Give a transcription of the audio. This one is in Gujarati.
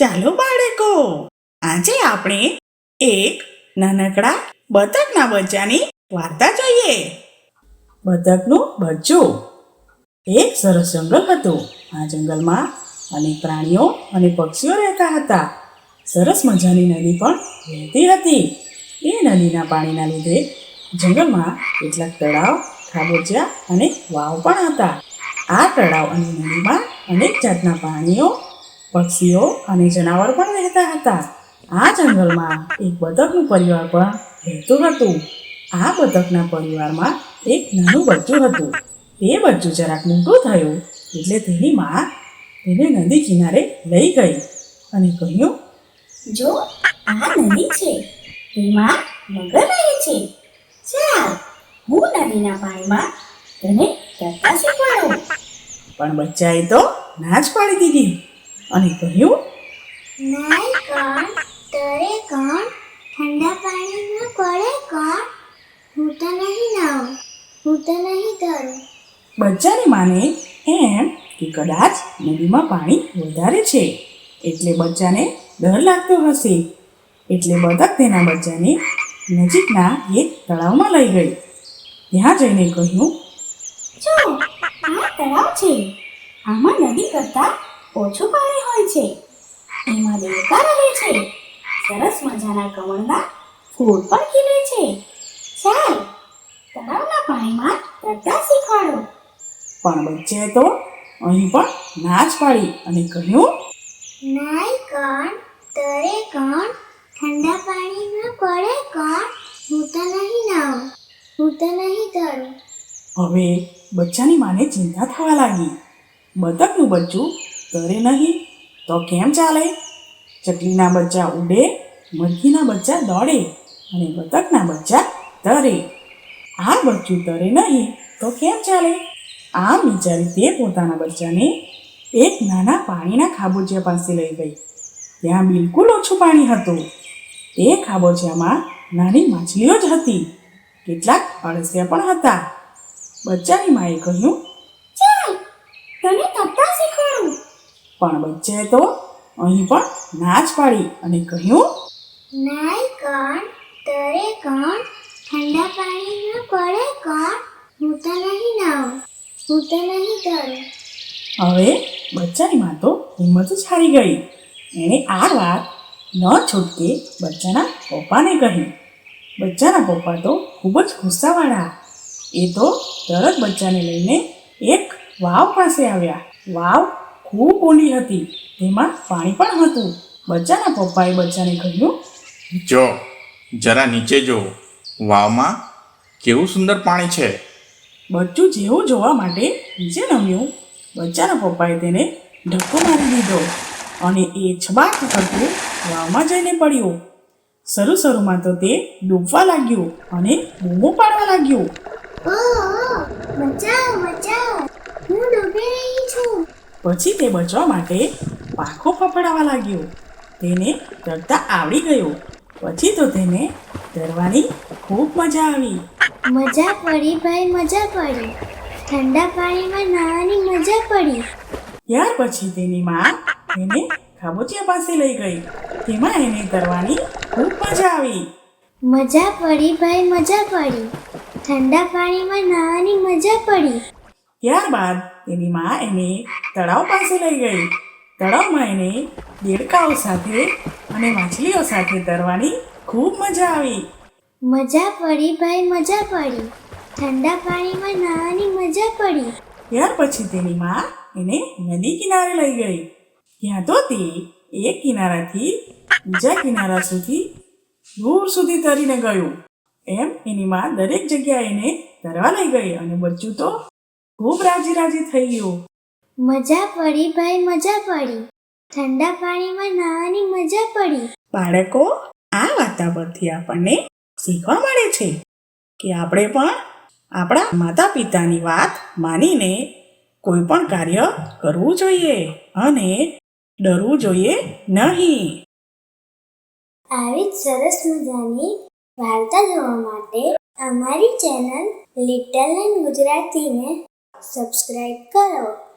ચાલો બાળકો, આજે આપણે એક નાનકડા બતકના બચ્ચાની વાર્તા જોઈએ. બતકનું બચ્ચું. એક સરસ જંગલ હતું. આ જંગલમાં અનેક પ્રાણીઓ અને પક્ષીઓ રહેતા હતા. સરસ મજાની નદી પણ વહેતી હતી. એ નદીના પાણીના લીધે જંગલમાં કેટલાક તળાવ, ખાબોચિયા અને વાવ પણ હતા. આ તળાવ અને નદીમાં અનેક જાતના પ્રાણીઓ પક્ષીઓ અને જનાવર પણ રહેતા હતા. આ જંગલમાં એક બતકનું પરિવાર પણ રહેતું હતું. આ બતકના પરિવારમાં એક નાનું બચ્ચું હતું. તે બચ્ચું જરાક મોટું થયું એટલે તેની માં તેને નદી કિનારે લઈ ગઈ અને કહ્યું, જો આ નદી છે તેમાં મગર રહે છે. ચાલ, હું નદીના પાણીમાં તને તરતા શીખવાડું. પણ બચ્ચાએ તો ના જ પાડી દીધી. અને કહ્યું નાય કોણ તરે કોણ ઠંડા પાણીમાં પડે કોણ હું તો નહીં નાવ હું તો નહીં તરું બચ્ચાની માને એમ કે કદાચ નદીમાં પાણી વધારે છે એટલે બચ્ચાને ડર લાગતો હશે. એટલે બતક તેના બચ્ચાને નજીકના એક તળાવમાં લઈ ગઈ. ત્યાં જઈને કહ્યું જો આ તળાવ છે. આમાં નદી કરતાં ઓછું પાણી હોય છે. એમાં દેવતા રહે છે. સરસ મજાના કમળના ફૂલ પણ ખીલે છે. ચાલ તળાવના પાણીમાં તરતા શીખવાડો. પણ બચ્ચે તો અહીં પણ ના જ પાડી અને કહ્યું નાય કણ તરે કણ ઠંડા પાણીમાં પડે કણ હું તો નહીં નાવું હું તો નહીં તરું. હવે બચ્ચાની માને ચિંતા થવા લાગી. બતકનું બચ્ચું તરે નહીં? તો કેમ ચાલે? ચકલીના બચ્ચા ઉડે, મરઘીના બચ્ચા દોડે અને બતકના બચ્ચા તરે. આ બચ્ચું તરે નહીં, તો કેમ ચાલે? આમ વિચારી તે પોતાના બચ્ચાને એક નાના પાણીના ખાબોચિયા પાસે લઈ ગઈ. ત્યાં બિલકુલ ઓછું પાણી હતું. તે ખાબોચિયામાં નાની માછલીઓ જ હતી. કેટલાક અળસિયા પણ હતા. બચ્ચાની માએ કહ્યું ચાલ તને તરતા શીખવાડું પણ બચ્ચાએ તો અહીં પણ ના જ પાડી અને કહ્યું નાય કણ તરે કણ ઠંડા પાણીમાં પડે કણ હું તો નહીં નાવ હું તો નહીં તરું. હવે બચ્ચાની માં તો હિંમત જ હારી ગઈ. એણે આ વાત ન છૂટકે બચ્ચાના પપ્પાને કહી. બચ્ચાના પપ્પા તો ખૂબ જ ગુસ્સાવાળા. એ તો તરત બચ્ચાને લઈને એક વાવ પાસે આવ્યા. વાવ ખૂબ ઊંડી હતી. તેમાં પાણી પણ હતું. બચ્ચાના પપ્પાએ બચ્ચાને કહ્યું જો જરા નીચે જો. વાવમાં કેવું સુંદર પાણી છે. બચ્ચું જેવું જોવા માટે નીચે નમ્યું. બચ્ચાના પપ્પાએ તેને ધક્કો મારી દીધો અને એ છબાક કરતું વાવમાં જઈને પડ્યું. શરૂ શરૂમાં તો તે ડૂબવા લાગ્યું અને બૂમો પાડવા લાગ્યું. બચાવ પછી તે બચવા માટે પાંખો ફફડાવા લાગ્યો. તેને તરતા આવડી ગયો. પછી તો તેને તરવાની ખૂબ મજા આવી. મજા પડી ભાઈ મજા પડી. ઠંડા પાણીમાં નાહવાની મજા પડી. ત્યાર પછી તેની માં તેને ખાબોચિયા પાસે લઈ ગઈ. તેમાં એને તરવાની ખૂબ મજા આવી. મજા પડી ભાઈ મજા પડી. ઠંડા પાણીમાં નાહવાની મજા પડી. ત્યારબાદ તેની માં એને તળાવ પાસે લઈ ગઈ. તળાવમાં એને દેડકાઓ સાથે અને માછલીઓ સાથે તરવાની ખૂબ મજા આવી. મજા પડી ભાઈ મજા પડી. ઠંડા પાણીમાં નાની મજા પડી. ત્યાર પછી તેની માં એને નદી કિનારે લઈ ગઈ. ત્યાં તો તે એક કિનારાથી બીજા કિનારા સુધી દૂર સુધી તરીને ગયું. એમ એની માં દરેક જગ્યાએ એને તરવા લઈ ગઈ અને બચ્ચું તો ખૂબ રાજી રાજી થઈ ગયું. મજા પડી ભાઈ મજા પડી. ઠંડા પાણીમાં નાહવાની મજા પડી. બાળકો આ વાર્તા પરથી આપણને શીખવા મળે છે કે આપણે પણ આપણા માતા પિતાની વાત માનીને કોઈ પણ કાર્ય કરવું જોઈએ અને ડરવું જોઈએ નહીં. આવી જ સરસ મજાની વાર્તા જોવા માટે અમારી ચેનલ લિટલ એન્ડ ગુજરાતીને સબસ્ક્રાઇબ કરો.